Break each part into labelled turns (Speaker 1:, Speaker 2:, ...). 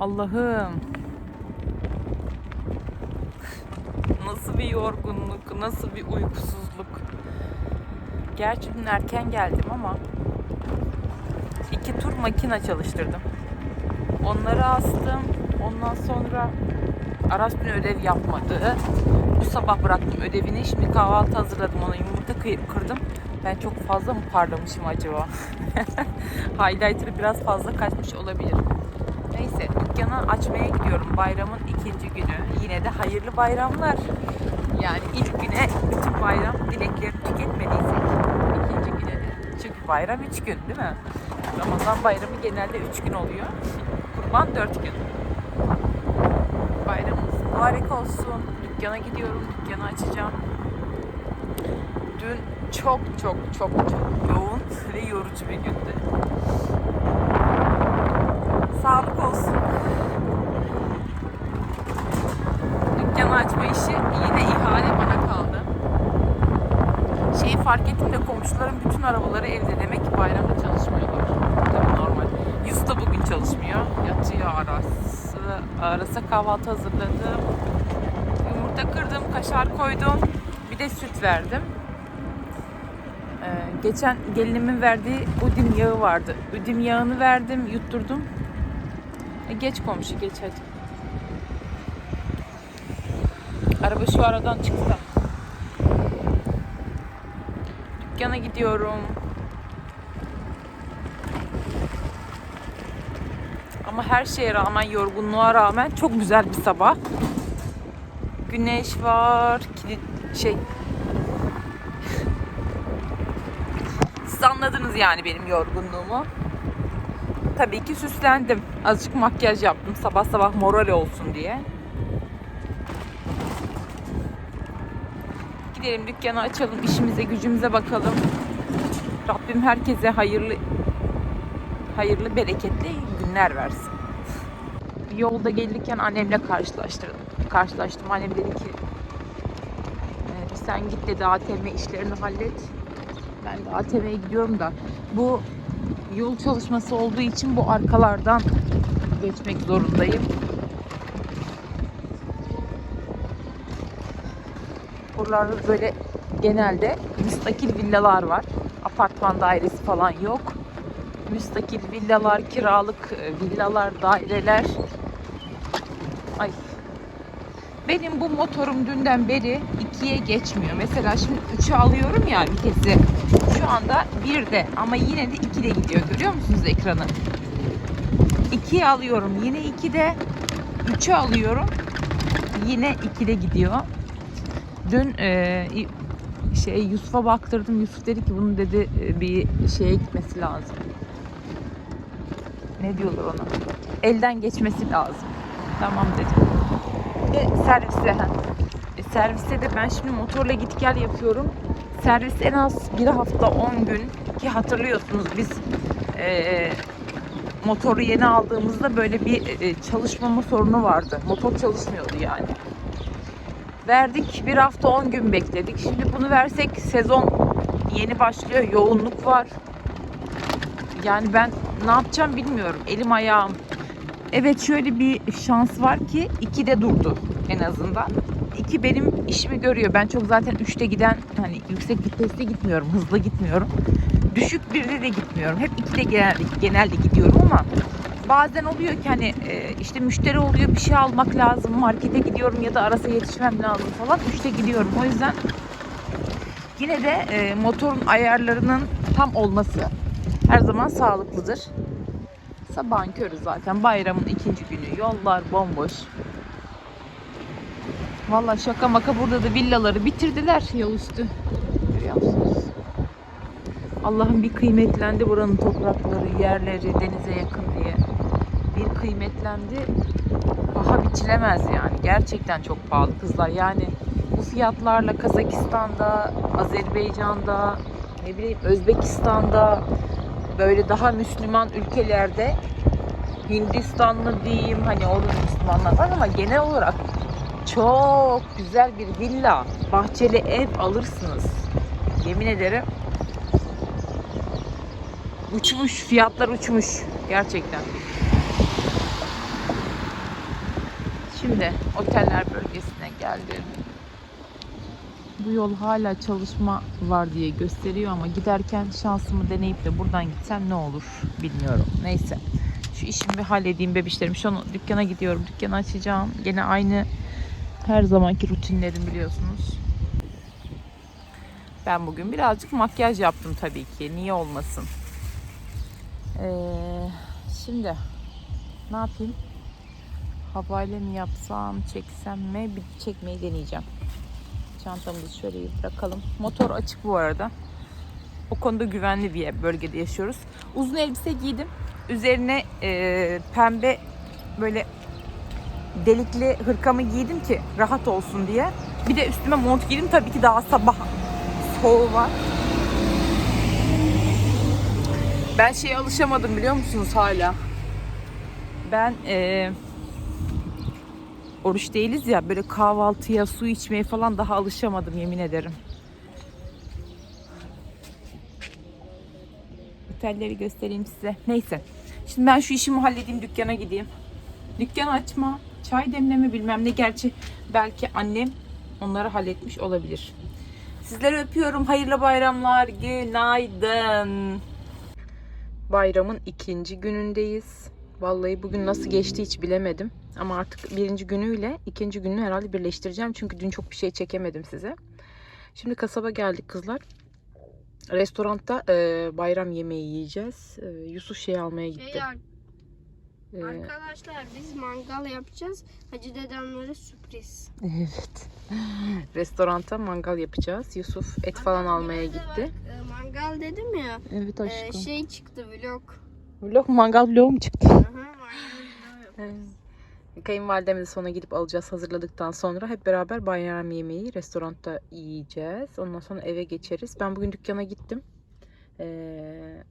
Speaker 1: Allah'ım. Nasıl bir yorgunluk, nasıl bir uykusuzluk. Gerçi dün erken geldim ama iki tur makine çalıştırdım. Onları astım. Ondan sonra Aras dün ödev yapmadı. Bu sabah bıraktım ödevini. Şimdi kahvaltı hazırladım ona. Yumurta kıy- kırdım. Ben çok fazla mı parlamışım acaba? Highlighter'ı biraz fazla kaçmış olabilir. Neyse dükkanı açmaya gidiyorum bayramın ikinci günü. Yine de hayırlı bayramlar. Yani ilk güne bütün bayram dilekleri tüketmediysek ikinci güne de. Çünkü bayram üç gün değil mi? Ramazan bayramı genelde üç gün oluyor. Kurban dört gün. Bayramımız mübarek olsun. Dükkana gidiyorum, dükkanı açacağım. Dün çok çok çok çok yoğun ve yorucu bir gündü. Sağlık olsun. Dükkanı açma işi yine ihale bana kaldı. Şeyi fark ettim de komşuların bütün arabaları evde. Demek ki bayramda çalışmıyorlar. Tabii normal. Yusuf da bugün çalışmıyor. Yatıyor arası. Arasa kahvaltı hazırladım. Yumurta kırdım, kaşar koydum. Bir de süt verdim. Ee, geçen gelinimin verdiği udim yağı vardı. Udim yağını verdim, yutturdum. E, geç komşu geç hadi. Araba şu aradan çıktı. Dükkana gidiyorum. Ama her şeye rağmen, yorgunluğa rağmen çok güzel bir sabah. Güneş var, kilit şey. Siz anladınız yani benim yorgunluğumu. Tabii ki süslendim. Azıcık makyaj yaptım sabah sabah moral olsun diye. Gidelim dükkanı açalım, işimize gücümüze bakalım. Rabbim herkese hayırlı hayırlı bereketli günler versin. Yolda gelirken annemle karşılaştırdım. Karşılaştım. Annem dedi ki "Ee, sen git dedi ATM işlerini hallet. Ben de ATM'ye gidiyorum da bu yol çalışması olduğu için bu arkalardan geçmek zorundayım. Buralarda böyle genelde müstakil villalar var. Apartman dairesi falan yok. Müstakil villalar, kiralık e, villalar, daireler. Ay. Benim bu motorum dünden beri ikiye geçmiyor. Mesela şimdi 3'e alıyorum ya vitesi. Anda 1'de ama yine de 2'de gidiyor. Görüyor musunuz ekranı? 2'ye alıyorum. Yine 2'de 3'e alıyorum. Yine 2'de gidiyor. Dün e, şey Yusuf'a baktırdım. Yusuf dedi ki bunun dedi e, bir şeye gitmesi lazım. Ne diyorlar ona? Elden geçmesi lazım. Tamam dedim. E, servise. ha. E, serviste de ben şimdi motorla git gel yapıyorum. Servis en az bir hafta 10 gün ki hatırlıyorsunuz biz e, motoru yeni aldığımızda böyle bir e, çalışmama sorunu vardı. Motor çalışmıyordu yani. Verdik bir hafta 10 gün bekledik. Şimdi bunu versek sezon yeni başlıyor. Yoğunluk var. Yani ben ne yapacağım bilmiyorum. Elim ayağım. Evet şöyle bir şans var ki 2'de durdu en azından. 2 benim işimi görüyor. Ben çok zaten 3'te giden hani yüksek viteste gitmiyorum. Hızlı gitmiyorum. Düşük birde de gitmiyorum. Hep 2'de genelde, genelde gidiyorum ama bazen oluyor ki hani e, işte müşteri oluyor bir şey almak lazım. Markete gidiyorum ya da arasa yetişmem lazım falan. 3'te gidiyorum. O yüzden yine de e, motorun ayarlarının tam olması her zaman sağlıklıdır. Sabahın körü zaten bayramın ikinci günü. Yollar bomboş. Valla şaka maka burada da villaları bitirdiler yol üstü. Görüyor musunuz? Allah'ım bir kıymetlendi buranın toprakları, yerleri denize yakın diye. Bir kıymetlendi. Paha biçilemez yani. Gerçekten çok pahalı kızlar. Yani bu fiyatlarla Kazakistan'da, Azerbaycan'da, ne bileyim Özbekistan'da böyle daha Müslüman ülkelerde Hindistanlı diyeyim hani orada Müslümanlar var ama genel olarak çok güzel bir villa, bahçeli ev alırsınız. Yemin ederim uçmuş, fiyatlar uçmuş gerçekten. Şimdi oteller bölgesine geldim. Bu yol hala çalışma var diye gösteriyor ama giderken şansımı deneyip de buradan gitsem ne olur bilmiyorum. Neyse. Şu işimi bir halledeyim bebişlerim. Şu an dükkana gidiyorum. Dükkanı açacağım. Gene aynı her zamanki rutinlerim biliyorsunuz. Ben bugün birazcık makyaj yaptım tabii ki. Niye olmasın? Ee, şimdi ne yapayım? Havayla mı yapsam, çeksem mi? Bir çekmeyi deneyeceğim. Çantamızı şöyle bırakalım. Motor açık bu arada. O konuda güvenli bir bölgede yaşıyoruz. Uzun elbise giydim. Üzerine e, pembe böyle delikli hırkamı giydim ki rahat olsun diye. Bir de üstüme mont giydim. Tabii ki daha sabah soğuğu var. Ben şeye alışamadım biliyor musunuz hala? Ben e, oruç değiliz ya böyle kahvaltıya su içmeye falan daha alışamadım yemin ederim. Otelleri göstereyim size. Neyse. Şimdi ben şu işimi halledeyim dükkana gideyim. Dükkan açma, çay demleme bilmem ne. Gerçi belki annem onları halletmiş olabilir. Sizleri öpüyorum. Hayırlı bayramlar. Günaydın. Bayramın ikinci günündeyiz. Vallahi bugün nasıl geçti hiç bilemedim. Ama artık birinci günüyle ikinci gününü herhalde birleştireceğim. Çünkü dün çok bir şey çekemedim size. Şimdi kasaba geldik kızlar. Restoranda e, bayram yemeği yiyeceğiz. E, Yusuf şey almaya gitti.
Speaker 2: Şey, ar-
Speaker 1: E,
Speaker 2: arkadaşlar biz mangal yapacağız. Hacı dedemlere sürpriz.
Speaker 1: evet. Restoranta mangal yapacağız. Yusuf et falan
Speaker 2: Hatta
Speaker 1: almaya gitti.
Speaker 2: bak, e, mangal dedim ya.
Speaker 1: Evet
Speaker 2: e,
Speaker 1: aşkım.
Speaker 2: şey çıktı vlog.
Speaker 1: Vlog mangal vlog mu çıktı?
Speaker 2: Aha, mangal vlog.
Speaker 1: Kayınvalidemle sonra gidip alacağız hazırladıktan sonra hep beraber bayram yemeği restoranda yiyeceğiz. Ondan sonra eve geçeriz. Ben bugün dükkana gittim. Ee,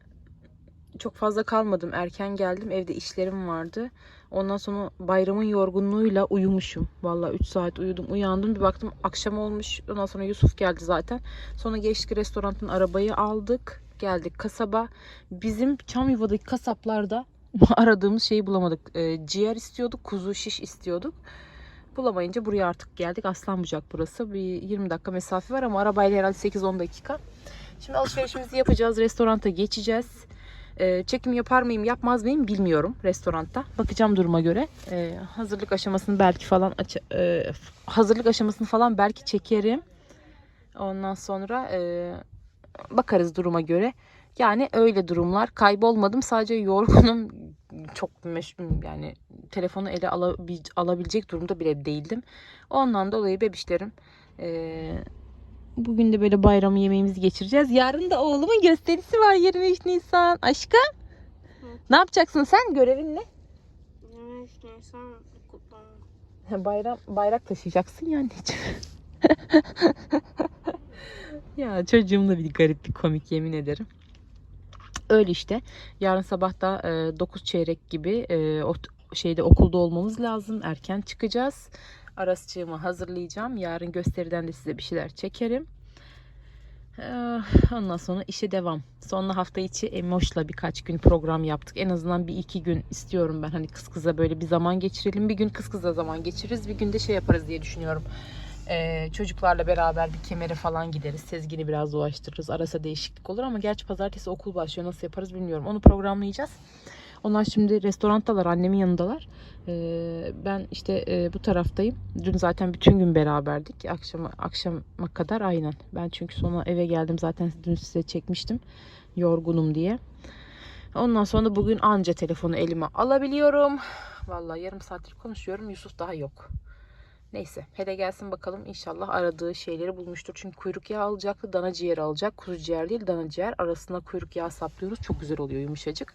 Speaker 1: çok fazla kalmadım. Erken geldim. Evde işlerim vardı. Ondan sonra bayramın yorgunluğuyla uyumuşum. Vallahi 3 saat uyudum. Uyandım. Bir baktım akşam olmuş. Ondan sonra Yusuf geldi zaten. Sonra geçtik restoranın arabayı aldık. Geldik kasaba. Bizim Çamyuva'daki kasaplarda aradığımız şeyi bulamadık. Ee, ciğer istiyorduk, kuzu şiş istiyorduk. Bulamayınca buraya artık geldik. Aslanbucak burası. Bir 20 dakika mesafe var ama arabayla herhalde 8-10 dakika. Şimdi alışverişimizi yapacağız. Restoranta geçeceğiz. Ee, çekim yapar mıyım, yapmaz mıyım bilmiyorum restoranda. Bakacağım duruma göre. Ee, hazırlık aşamasını belki falan e, hazırlık aşamasını falan belki çekerim. Ondan sonra e, bakarız duruma göre. Yani öyle durumlar. Kaybolmadım. Sadece yorgunum. Çok meş- yani telefonu ele alabil- alabilecek durumda bile değildim. Ondan dolayı bebişlerim eee, bugün de böyle bayram yemeğimizi geçireceğiz. Yarın da oğlumun gösterisi var 23 Nisan. Aşkım.
Speaker 2: Hı.
Speaker 1: Ne yapacaksın sen? Görevin ne?
Speaker 2: Evet, Nisan kutlama.
Speaker 1: Bayram bayrak taşıyacaksın ya anneciğim. ya çocuğum da bir garip bir komik yemin ederim. Öyle işte. Yarın sabah da 9 çeyrek gibi e, o şeyde okulda olmamız lazım. Erken çıkacağız. Arasçığımı hazırlayacağım. Yarın gösteriden de size bir şeyler çekerim. Eh, Ondan sonra işe devam. Sonra hafta içi Emoş'la birkaç gün program yaptık. En azından bir iki gün istiyorum ben. Hani kız kıza böyle bir zaman geçirelim. Bir gün kız kıza zaman geçiririz. Bir gün de şey yaparız diye düşünüyorum. Ee, çocuklarla beraber bir kemere falan gideriz. Sezgini biraz dolaştırırız. Arasa değişiklik olur ama gerçi pazartesi okul başlıyor. Nasıl yaparız bilmiyorum. Onu programlayacağız. Onlar şimdi restorantalar, annemin yanındalar. Ee, ben işte e, bu taraftayım. Dün zaten bütün gün beraberdik. Akşama akşama kadar aynen. Ben çünkü sonra eve geldim zaten dün size çekmiştim. Yorgunum diye. Ondan sonra bugün anca telefonu elime alabiliyorum. Vallahi yarım saattir konuşuyorum. Yusuf daha yok. Neyse hele gelsin bakalım inşallah aradığı şeyleri bulmuştur. Çünkü kuyruk yağı alacaktı. Dana ciğeri alacak. Kuzu ciğer değil dana ciğer. Arasına kuyruk yağı saplıyoruz. Çok güzel oluyor yumuşacık.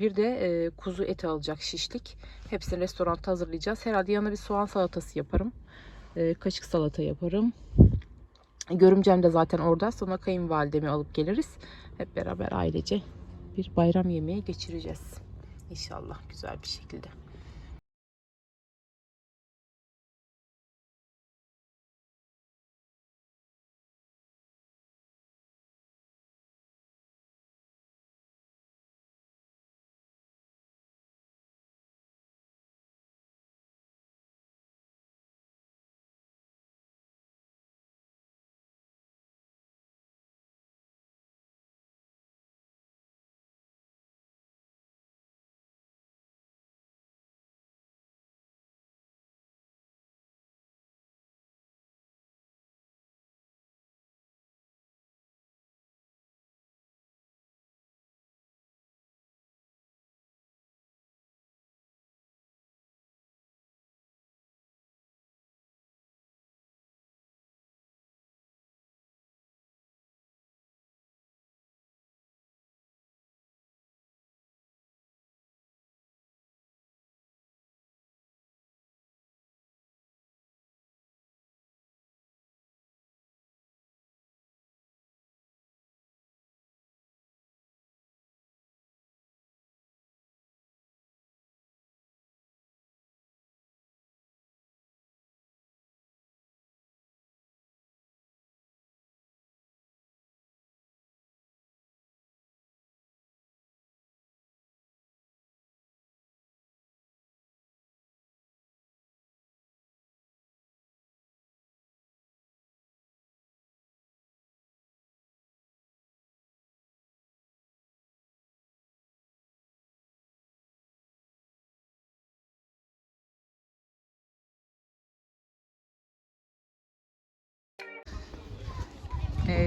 Speaker 1: Bir de e, kuzu eti alacak şişlik. Hepsini restoranda hazırlayacağız. Herhalde yanına bir soğan salatası yaparım. E, kaşık salata yaparım. Görümcem de zaten orada. Sonra kayınvalidemi alıp geliriz. Hep beraber ailece bir bayram yemeği geçireceğiz. İnşallah güzel bir şekilde.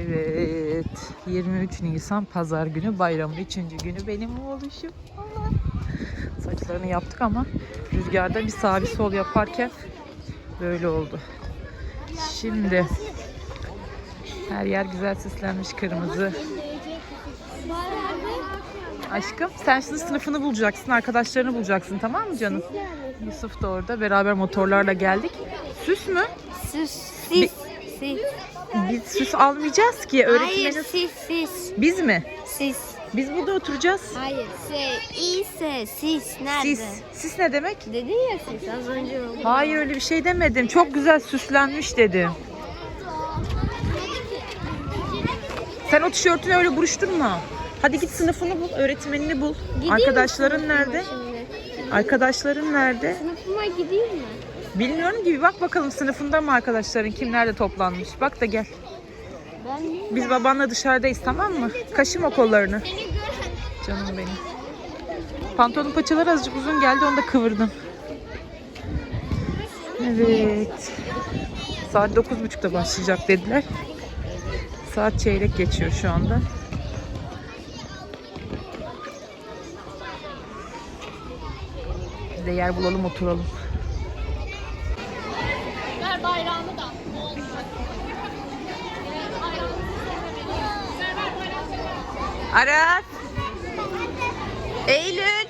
Speaker 1: Evet. 23 Nisan pazar günü bayramın 3. günü benim oğluşum. Allah. Saçlarını yaptık ama rüzgarda bir sağ bir sol yaparken böyle oldu. Şimdi her yer güzel süslenmiş kırmızı. Aşkım sen şimdi sınıfını bulacaksın, arkadaşlarını bulacaksın tamam mı canım? Yusuf da orada. Beraber motorlarla geldik. Süs mü?
Speaker 2: Siz, siz, siz.
Speaker 1: Biz süs almayacağız ki.
Speaker 2: Hayır,
Speaker 1: Öğretmeniz...
Speaker 2: siz, siz,
Speaker 1: Biz mi?
Speaker 2: siz.
Speaker 1: Biz burada oturacağız.
Speaker 2: Hayır, se, iyse, siz nerede?
Speaker 1: Sis. Sis ne demek?
Speaker 2: Dedin ya siz az önce oldu.
Speaker 1: Hayır öyle bir şey demedim. Çok güzel süslenmiş dedim. Sen o tişörtünü öyle buruşturma. Hadi git sınıfını bul, öğretmenini bul.
Speaker 2: Gideyim
Speaker 1: Arkadaşların nerede?
Speaker 2: şimdi?
Speaker 1: Arkadaşların nerede?
Speaker 2: Sınıfıma gideyim mi?
Speaker 1: Bilmiyorum gibi bak bakalım sınıfında mı arkadaşların kim toplanmış. Bak da gel. Biz babanla dışarıdayız tamam mı? Kaşıma kollarını. Canım benim. Pantolonun paçaları azıcık uzun geldi onu da kıvırdım. Evet. Saat 9.30'da başlayacak dediler. Saat çeyrek geçiyor şu anda. Biz de yer bulalım oturalım. Aras. Eylül.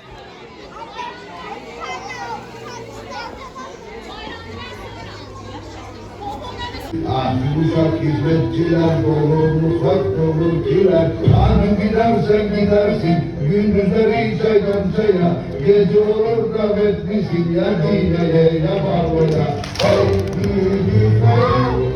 Speaker 3: Ahlak hizmetçiler dolu, mutfak dolu kiler. Hanım gidersen gidersin, gündüzleri çaydan çaya. Gece olur davetlisin ya dineye ya babaya. Hey lügü sayar,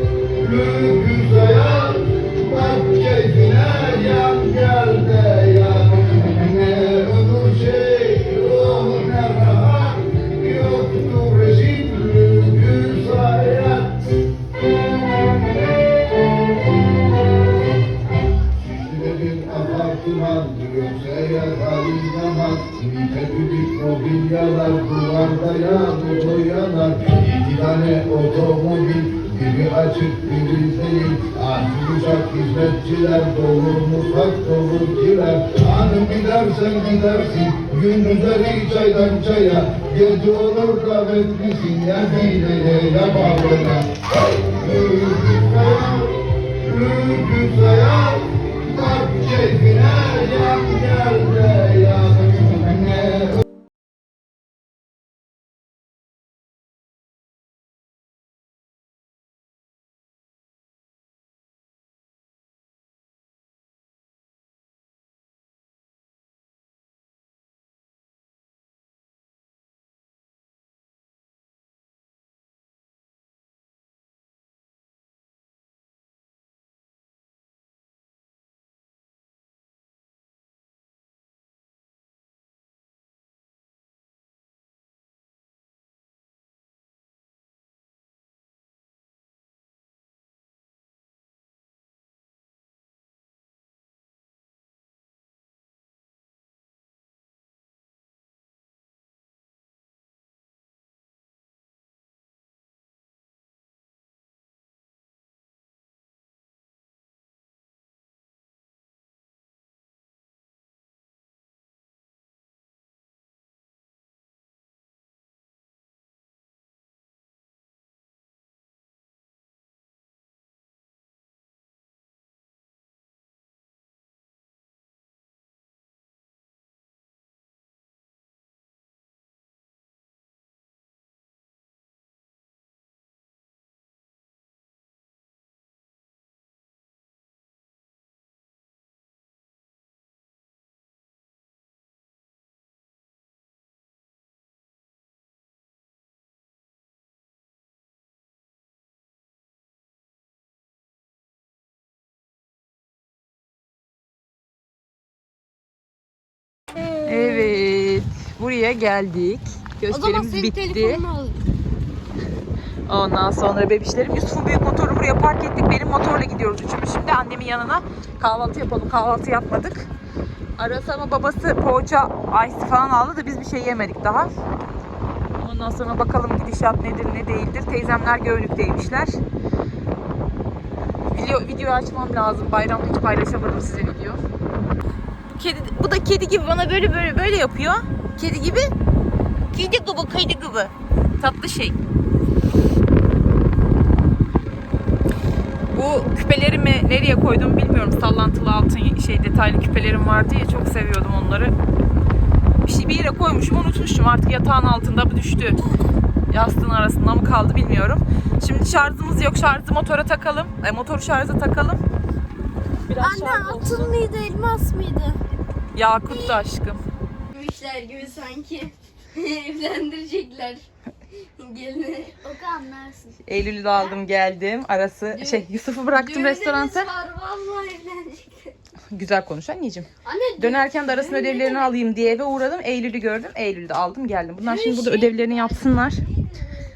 Speaker 3: Mobilyalar duvarda yağdı boyalar İki tane otomobil biri açık biri değil. Ah yumuşak hizmetçiler dolu mutfak dolu kiler Hanım gidersen gidersin gündüzleri çaydan çaya. Gece olur davetlisin ya dineye ya bağlına Hey yürü Lütfü sayar, bak keyfine yan gel de
Speaker 1: Buraya geldik. Gösterimiz bitti.
Speaker 2: telefonunu al.
Speaker 1: Ondan sonra bebişlerim Yusuf'un büyük motorunu buraya park ettik. Benim motorla gidiyoruz üçümüz şimdi annemin yanına. Kahvaltı yapalım. Kahvaltı yapmadık. Arası ama babası poğaça, ice falan aldı da biz bir şey yemedik daha. Ondan sonra bakalım gidişat nedir ne değildir. Teyzemler Göynük'teymişler. Video video açmam lazım. Bayramda hiç paylaşamadım size video. Bu kedi bu da kedi gibi bana böyle böyle böyle yapıyor. Kedi gibi. Kedi gibi, kedi gibi. Tatlı şey. Bu küpelerimi nereye koydum bilmiyorum. Sallantılı altın şey detaylı küpelerim vardı ya çok seviyordum onları. Bir şey bir yere koymuşum unutmuşum artık yatağın altında mı düştü. Yastığın arasında mı kaldı bilmiyorum. Şimdi şarjımız yok. Şarjı motora takalım. E, motoru şarja takalım. Biraz
Speaker 2: Anne
Speaker 1: şarj olsun.
Speaker 2: altın mıydı elmas mıydı?
Speaker 1: Yakut da aşkım.
Speaker 2: Gümüşler gibi sanki. Evlendirecekler. Gelini. O anlarsın.
Speaker 1: Eylül'ü de aldım geldim. Arası şey Yusuf'u bıraktım restoranta.
Speaker 2: var vallahi evlenecekler.
Speaker 1: Güzel konuş anneciğim.
Speaker 2: Anne
Speaker 1: Dönerken de arasında ödevlerini alayım diye eve uğradım. Eylül'ü gördüm. Eylül'ü de aldım geldim. Bunlar şimdi burada ödevlerini yapsınlar.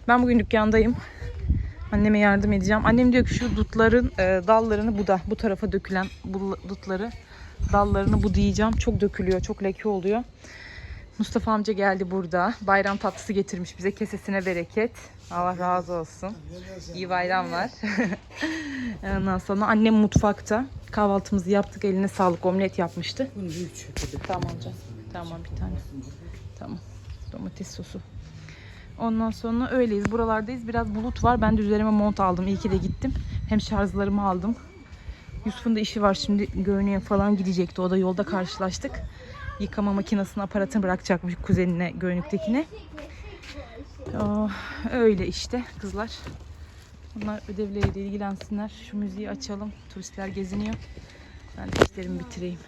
Speaker 1: Ben bugün dükkandayım. Anneme yardım edeceğim. Annem diyor ki şu dutların e, dallarını buda. Bu tarafa dökülen bu dutları dallarını budayacağım. Çok dökülüyor. Çok leke oluyor. Mustafa amca geldi burada. Bayram tatlısı getirmiş bize. Kesesine bereket. Allah razı olsun. İyi bayramlar. Ondan sonra annem mutfakta. Kahvaltımızı yaptık. Eline sağlık. Omlet yapmıştı. Tamam canım. Tamam bir tane. Tamam. Domates sosu. Ondan sonra öyleyiz. Buralardayız. Biraz bulut var. Ben de üzerime mont aldım. İyi ki de gittim. Hem şarjlarımı aldım. Yusuf'un da işi var şimdi Göğne'ye falan gidecekti. O da yolda karşılaştık. Yıkama makinesinin aparatını bırakacakmış kuzenine Göğnük'tekine. Oh, öyle işte kızlar. Bunlar ödevleriyle ilgilensinler. Şu müziği açalım. Turistler geziniyor. Ben de işlerimi bitireyim.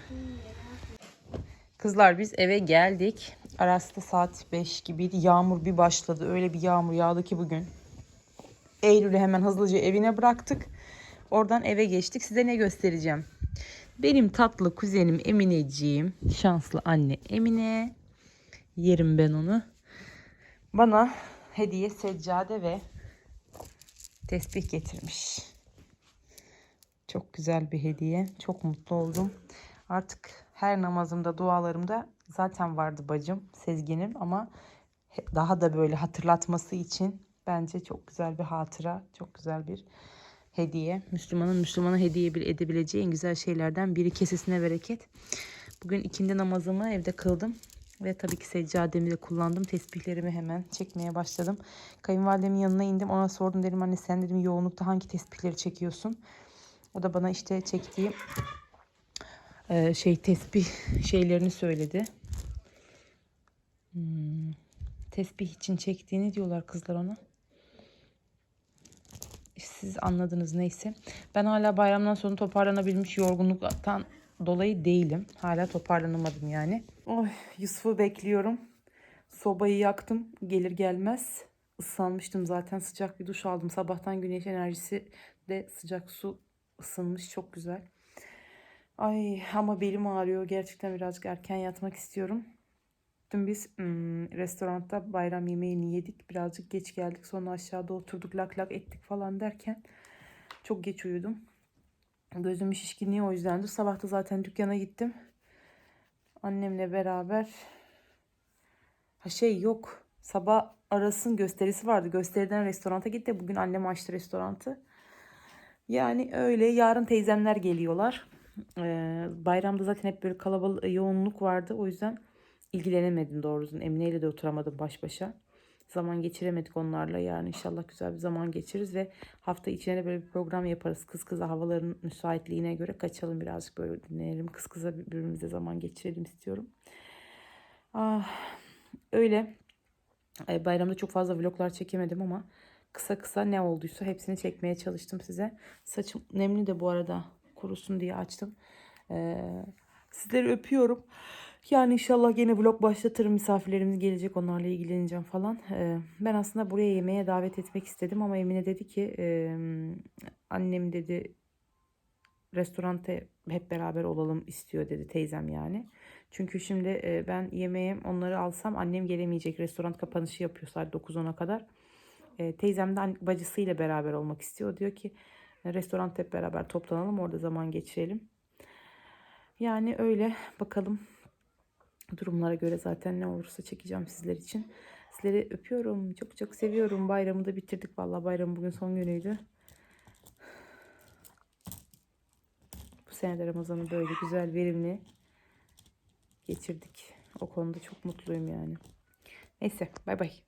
Speaker 1: Kızlar biz eve geldik. Aras'ta saat 5 gibiydi. Yağmur bir başladı. Öyle bir yağmur yağdı ki bugün. Eylül'ü hemen hızlıca evine bıraktık. Oradan eve geçtik. Size ne göstereceğim? Benim tatlı kuzenim Emineciğim. Şanslı anne Emine. Yerim ben onu. Bana hediye seccade ve tesbih getirmiş. Çok güzel bir hediye. Çok mutlu oldum. Artık her namazımda, dualarımda zaten vardı bacım, Sezgin'im ama daha da böyle hatırlatması için bence çok güzel bir hatıra, çok güzel bir hediye. Müslümanın Müslümana hediye edebileceği en güzel şeylerden biri kesesine bereket. Bugün ikindi namazımı evde kıldım. Ve tabii ki seccademi de kullandım. Tesbihlerimi hemen çekmeye başladım. Kayınvalidemin yanına indim. Ona sordum dedim anne sen dedim yoğunlukta hangi tesbihleri çekiyorsun? O da bana işte çektiğim e, şey tesbih şeylerini söyledi. Hmm, tesbih için çektiğini diyorlar kızlar ona. Siz anladınız neyse. Ben hala bayramdan sonra toparlanabilmiş yorgunluktan dolayı değilim. Hala toparlanamadım yani. Oy, Yusuf'u bekliyorum. Sobayı yaktım. Gelir gelmez ıslanmıştım zaten. Sıcak bir duş aldım. Sabahtan güneş enerjisi de sıcak su ısınmış. Çok güzel. Ay ama belim ağrıyor. Gerçekten birazcık erken yatmak istiyorum. Dün biz hmm, restoranda bayram yemeğini yedik. Birazcık geç geldik. Sonra aşağıda oturduk lak lak ettik falan derken çok geç uyudum. Gözümün şişkinliği o yüzdendi. Sabah da zaten dükkana gittim. Annemle beraber ha şey yok. Sabah arasın gösterisi vardı. Gösteriden restoranta gitti. Bugün annem açtı restorantı. Yani öyle. Yarın teyzemler geliyorlar. Ee, bayramda zaten hep böyle kalabalık yoğunluk vardı. O yüzden ilgilenemedim doğrusu. Emine ile de oturamadım baş başa. Zaman geçiremedik onlarla. Yani inşallah güzel bir zaman geçiririz ve hafta içine böyle bir program yaparız. Kız kıza havaların müsaitliğine göre kaçalım birazcık böyle dinleyelim. Kız kıza birbirimize zaman geçirelim istiyorum. Ah, öyle. Ay, Bayramda çok fazla vloglar çekemedim ama kısa kısa ne olduysa hepsini çekmeye çalıştım size. Saçım nemli de bu arada kurusun diye açtım. Ee, sizleri öpüyorum. Yani inşallah gene vlog başlatırım. Misafirlerimiz gelecek onlarla ilgileneceğim falan. Ee, ben aslında buraya yemeğe davet etmek istedim ama Emine dedi ki e, annem dedi restoranta hep beraber olalım istiyor dedi teyzem yani. Çünkü şimdi e, ben yemeğe onları alsam annem gelemeyecek. Restoran kapanışı yapıyor saat 9-10'a kadar. E, teyzem de bacısıyla beraber olmak istiyor. Diyor ki restoranda hep beraber toplanalım orada zaman geçirelim. Yani öyle bakalım durumlara göre zaten ne olursa çekeceğim sizler için. Sizleri öpüyorum. Çok çok seviyorum. Bayramı da bitirdik. Vallahi bayramın bugün son günüydü. sene de Ramazan'ı böyle güzel, verimli geçirdik. O konuda çok mutluyum yani. Neyse bay bay.